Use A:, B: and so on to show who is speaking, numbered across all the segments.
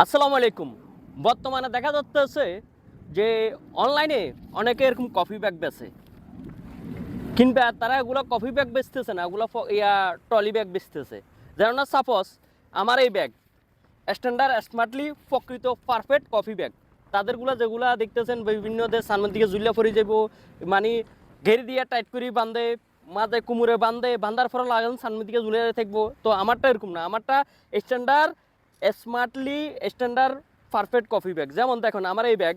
A: আসসালামু আলাইকুম। বর্তমানে দেখা যাচ্ছে যে অনলাইনে অনেকে এরকম কফি ব্যাগ বেচে। কিংবা তারা এগুলো কফি ব্যাগ বেচতেছে না, এগুলো ইয়া ট্রলি ব্যাগ বেচতেছে। যেমন সাপোজ আমার এই ব্যাগ স্ট্যান্ডার্ড স্মার্টলি প্রকৃত পারফেক্ট কফি ব্যাগ তাদেরগুলো যেগুলো দেখতেছেন, বিভিন্ন দেশ, সামনের দিকে জুলিয়া পরে যাব মানে ঘেরি দিয়ে টাইট করে বান্ধে মাথায় কুমুরে বান্ধে বান্ধার পরে লাগান, সামনের দিকে ঝুলিয়ে থাকব। তো আমারটা এরকম না, আমারটা standard smartly standard perfect coffee bag যেমন দেখুন, আমার এই ব্যাগ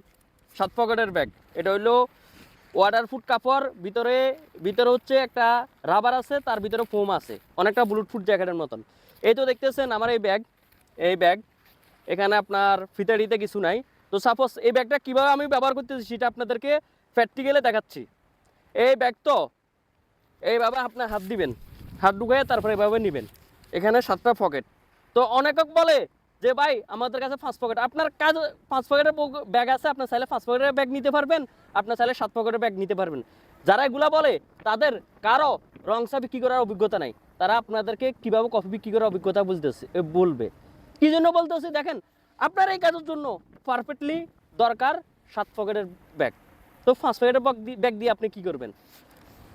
A: সাত পকেটের ব্যাগ এটা হলো ওয়াটারপ্রুফ কাপড়, ভিতরে ভিতরে হচ্ছে একটা রাবার আছে, তার ভিতরে ফোম আছে, অনেকটা ব্লুটুথ জ্যাকেটের মতন। এই তো দেখতেছেন আমার এই ব্যাগ এই ব্যাগ এখানে আপনার ফিতারিতে কিছু নাই। তো সাপোজ এই ব্যাগটা কীভাবে আমি ব্যবহার করতেছি সেটা আপনাদেরকে প্র্যাকটিক্যালে দেখাচ্ছি। এই ব্যাগ তো এইভাবে আপনার হাত দিবেন, হাত ঢুকিয়ে তারপরে এভাবে নেবেন। এখানে সাতটা পকেট তো অনেকক বলে যে, ভাই, আমাদের কাছে পাঁচ পকেট আপনার কাজ, পাঁচ পকেটের ব্যাগ আছে, আপনার চাইলে পাঁচ পকেটের ব্যাগ নিতে পারবেন, আপনার চাইলে সাত পকেটের ব্যাগ নিতে পারবেন। যারা এগুলা বলে, তাদের কারও রং চা বিক্রি করার অভিজ্ঞতা নাই। তারা আপনাদেরকে কীভাবে কফি বিক্রি করার অভিজ্ঞতা বুঝতেছে বলবে। কি জন্য বলতেছি, দেখেন, আপনার এই কাজের জন্য পারফেক্টলি দরকার সাত পকেটের ব্যাগ। তো পাঁচ পকেটের ব্যাগ দিয়ে আপনি কি করবেন?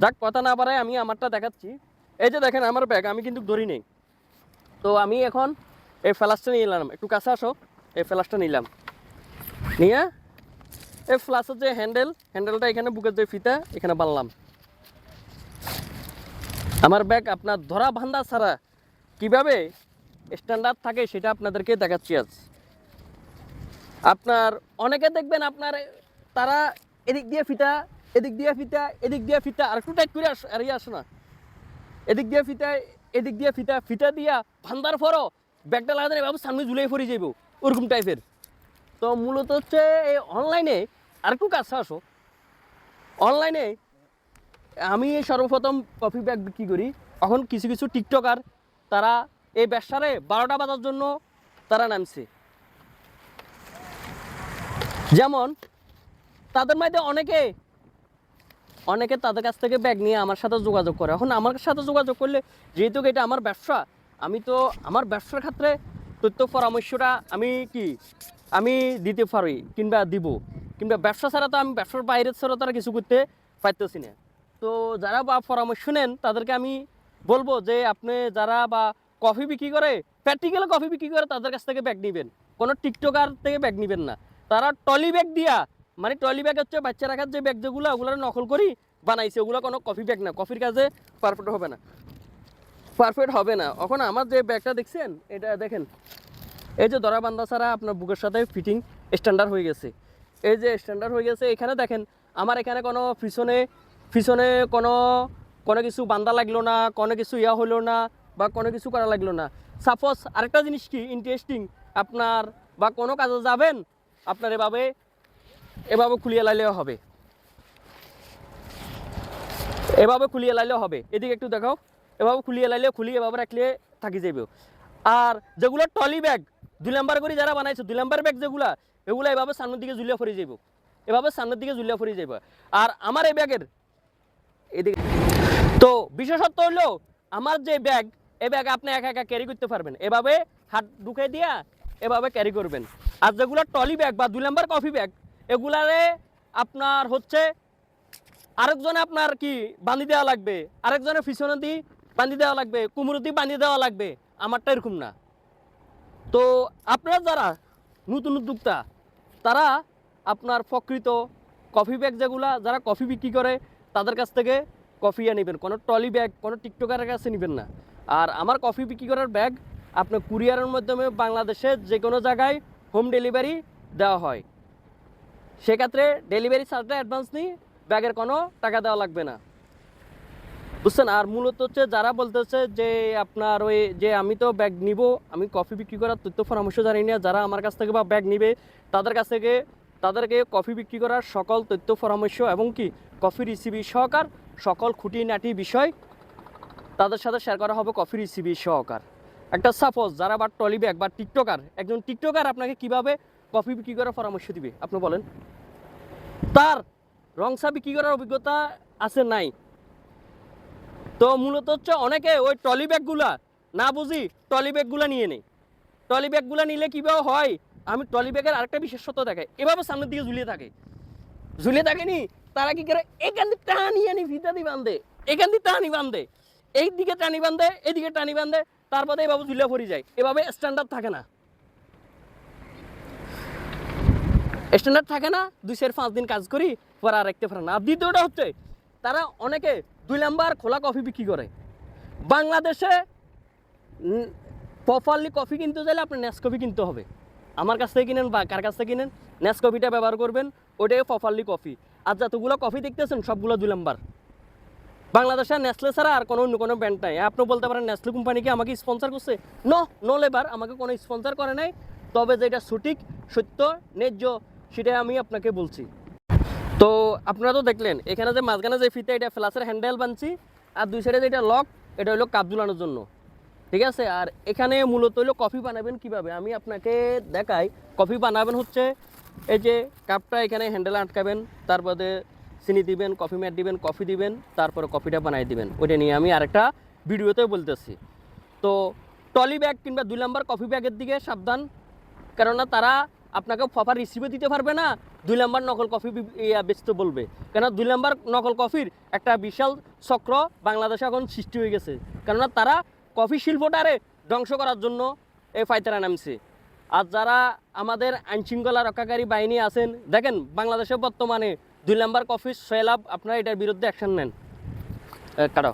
A: যাক, কথা না পারায় আমি আমারটা দেখাচ্ছি। এই যে দেখেন, আমার ব্যাগ আমি কিন্তু ধরি নেই। তো আমি এখন এই ফ্লাসটা নিয়ে নিলাম একটু কাছে আসো, এই ফ্লাসটা নিলাম। নিয়ে এই ফ্লাসের যে হ্যান্ডেল হ্যান্ডেলটা এখানে বুকের যে ফিতা, এখানে বানলাম। আমার ব্যাগ আপনার ধরা বান্ধা ছাড়া কীভাবে স্ট্যান্ডার্ড থাকে সেটা আপনাদেরকে দেখাচ্ছি আজ। আপনার অনেকে দেখবেন আপনার তারা এদিক দিয়ে ফিতা, এদিক দিয়ে ফিতা, এদিক দিয়ে ফিতা, আর একটু টাইট করে আস আর আসো না। এদিক দিয়ে ফিতা এদিক দিয়ে ফিতা ফিতা দিয়া ভান্দার ফরো ব্যাগটা লাগাতে বাবু, সামনে ঝুলে পড়ে যাইব, ওরকম টাইপের তো মূলত হচ্ছে এই অনলাইনে আর একটু কাছে আসো। অনলাইনে আমি সর্বপ্রথম কফি ব্যাগ বিক্রি করি। এখন কিছু কিছু টিকটকার তারা এই ব্যবসারে বারোটা বাজার জন্য তারা নামছে। যেমন তাদের মধ্যে অনেকে অনেকে তাদের কাছ থেকে ব্যাগ নিয়ে আমার সাথে যোগাযোগ করে। এখন আমার সাথে যোগাযোগ করলে যেহেতু এটা আমার ব্যবসা, আমি তো আমার ব্যবসার ক্ষেত্রে তথ্য পরামর্শটা আমি কি, আমি দিতে পারি কিংবা দিব। কিংবা ব্যবসা ছাড়া তো আমি ব্যবসার বাইরে ছাড়া তারা কিছু করতে পারতেছি না। তো যারা বা পরামর্শ নেন, তাদেরকে আমি বলব যে আপনি যারা বা কফি বিক্রি করে প্র্যাকটিক্যাল কফি বিক্রি করে তাদের কাছ থেকে ব্যাগ নেবেন। কোনো টিকটকার থেকে ব্যাগ নেবেন না। তারা টলি ব্যাগ দিয়া মানে টলি ব্যাগ হচ্ছে, বাচ্চা রাখার যে ব্যাগ যেগুলো ওগুলো নকল করি, বানাইছে। ওগুলো কোনো কফি ব্যাগ না। কফির কাজে পারফেক্ট হবে না। পারফেক্ট হবে না। এখন আমার যে ব্যাগটা দেখছেন, এটা দেখেন। এই যে দরা বান্ধা ছাড়া আপনার বুকের সাথে ফিটিং স্ট্যান্ডার্ড হয়ে গেছে। এই যে স্ট্যান্ডার্ড হয়ে গেছে, এখানে দেখেন, আমার এখানে কোনো পিছনে পিছনে কোনো কোনো কিছু বান্ধা লাগল না, কোনো কিছু ইয়া হলো না, বা কোনো কিছু করা লাগল না। সাপোজ আরেকটা জিনিস কি ইন্টারেস্টিং আপনার বা কোনো কাজে যাবেন, আপনার এভাবে এভাবে খুলিয়ে লাইলেও হবে। এভাবে খুলিয়ে লাইলেও হবে। এদিকে একটু দেখাও। এভাবে খুলিয়ে লাইলেও খুলি, এভাবে রাখলে থাকি যাবে আর যেগুলো টলি ব্যাগ, দুই নাম্বার করে যারা বানাইছে, দুই নাম্বার ব্যাগ যেগুলা, এগুলো এভাবে সামনের দিকে ঝুলিয়ে পড়ে যাইব। এভাবে সামনের দিকে ঝুলিয়ে পড়ে যাইব। আর আমার এই ব্যাগের এদিকে, তো বিশেষত্ব হলো আমার যে ব্যাগ এই ব্যাগ আপনি একা একা ক্যারি করতে পারবেন। এভাবে হাত ঢুকে দিয়া এভাবে ক্যারি করবেন। আর যেগুলো টলি ব্যাগ বা দুই নাম্বার কফি ব্যাগ এগুলারে আপনার হচ্ছে আরেকজনে আপনার কি বান্ধি দেওয়া লাগবে? আরেকজনের পিছনে দিয়ে বান্ধি দেওয়া লাগবে কুমড়ো দিয়ে বান্ধি দেওয়া লাগবে, আমারটা এরকম না। তো আপনারা যারা নতুন উদ্যোক্তা, তারা আপনার প্রকৃত কফি ব্যাগ যেগুলা, যারা কফি বিক্রি করে, তাদের কাছ থেকে কফি নেবেন। কোনো ট্রলি ব্যাগ, কোনো টিকটকারের কাছে নেবেন না। আর আমার কফি বিক্রি করার ব্যাগ আপনার কুরিয়ারের মাধ্যমে বাংলাদেশের যে কোনো জায়গায় হোম ডেলিভারি দেওয়া হয়। সেক্ষেত্রে ডেলিভারি চার্জটা অ্যাডভান্স নিই ব্যাগের কোনো টাকা দেওয়া লাগবে না। বুঝছেন? আর মূলত হচ্ছে যারা বলতেছে যে আপনার ওই যে আমি তো ব্যাগ নিব, আমি কফি বিক্রি করার তথ্য পরামর্শ জানি না, যারা আমার কাছ থেকে বা ব্যাগ নিবে, তাদের কাছ থেকে, তাদেরকে কফি বিক্রি করার সকল তথ্য পরামর্শ এবং কি কফি রিসিভি সহকার সকল খুঁটিনাটি বিষয় তাদের সাথে শেয়ার করা হবে কফি রিসিভি সহকার। একটা সাপোজ যারা বা টলি ব্যাগ বা টিকটকার একজন টিকটকার আপনাকে কীভাবে কফি বিক্রি করার পরামর্শ দিবে, আপনি বলেন। তার রংসা বিক্রি করার অভিজ্ঞতা আছে নাই? তো মূলত হচ্ছে অনেকে ওই ট্রলি ব্যাগগুলা না বুঝি ট্রলি ব্যাগগুলা নিয়ে নেই ট্রলি ব্যাগগুলা নিলে কীভাবে হয়, আমি ট্রলি ব্যাগের আরেকটা বিশেষত্ব দেখাই। এভাবে সামনের দিকে ঝুলিয়ে থাকে। ঝুলিয়ে থাকেনি, তারা কি করে, এখান দিয়ে টানি আনি ফিতা দিয়ে বান্ধে, এখান দিয়ে টানি বান্ধে এই দিকে টানি বান্ধে, এদিকে টানি বান্ধে, তারপরে এভাবে ঝুলিয়ে পড়ে যায়। এভাবে স্ট্যান্ডার্ড থাকে না। স্ট্যান্ডার্ড থাকে না, দুই চার পাঁচ দিন কাজ করি, পরে আর রাখতে পারে না। আর দ্বিতীয়টা হচ্ছে, তারা অনেকে দুই নাম্বার খোলা কফি বিক্রি করে। বাংলাদেশে প্রপারলি কফি কিনতে চাইলে আপনি নেস কফি কিনতে হবে। আমার কাছ থেকে কিনেন বা কার কাছ থেকে কিনেন নেস কফিটা ব্যবহার করবেন, ওটাই প্রপারলি কফি। আর যতগুলো কফি দেখতেছেন, সবগুলো দুই নাম্বার। বাংলাদেশে নেসলে ছাড়া আর কোনো অন্য কোনো ব্র্যান্ড নাই। আপনি বলতে পারেন নেসলে কোম্পানি কি আমাকে স্পন্সর করছে? ন নো লেবার আমাকে কোনো স্পন্সর করে নাই। তবে যেটা সঠিক, সত্য, ন্যায্য সেটাই আমি আপনাকে বলছি। তো আপনারা তো দেখলেন, এখানে যে মাঝখানে যে ফিতে এটা ফ্লাসের হ্যান্ডেল বানছি, আর দুই সাইডে যেটা লক, এটা হলো কাপ ঝুলানোর জন্য। ঠিক আছে? আর এখানে মূলত হলো কফি বানাবেন কীভাবে? আমি আপনাকে দেখাই। কফি বানাবেন হচ্ছে এই যে কাপটা এখানে হ্যান্ডেল আটকাবেন, তারপরে চিনি দিবেন, কফি ম্যাট দিবেন, কফি দিবেন, তারপরে কফিটা বানাই দিবেন। ওইটা নিয়ে আমি আরেকটা ভিডিওতে বলতেছি। তো টলি ব্যাগ কিংবা দুই নাম্বার কফি ব্যাগের দিকে সাবধান, কেননা তারা আপনাকে প্রপার রিসিভে দিতে পারবে না, দুই নাম্বার নকল কফি বেচতে বলবে। কেন দুই নাম্বার নকল কফির একটা বিশাল চক্র বাংলাদেশে এখন সৃষ্টি হয়ে গেছে। কেননা তারা কফি শিল্পটারে ধ্বংস করার জন্য এই ফাইতারা নামছে। আর যারা আমাদের আইনশৃঙ্খলা রক্ষাকারী বাহিনী আছেন, দেখেন বাংলাদেশে বর্তমানে দুই নাম্বার কফির সয়লাভ আপনারা এটার বিরুদ্ধে অ্যাকশন নেন। কাটো।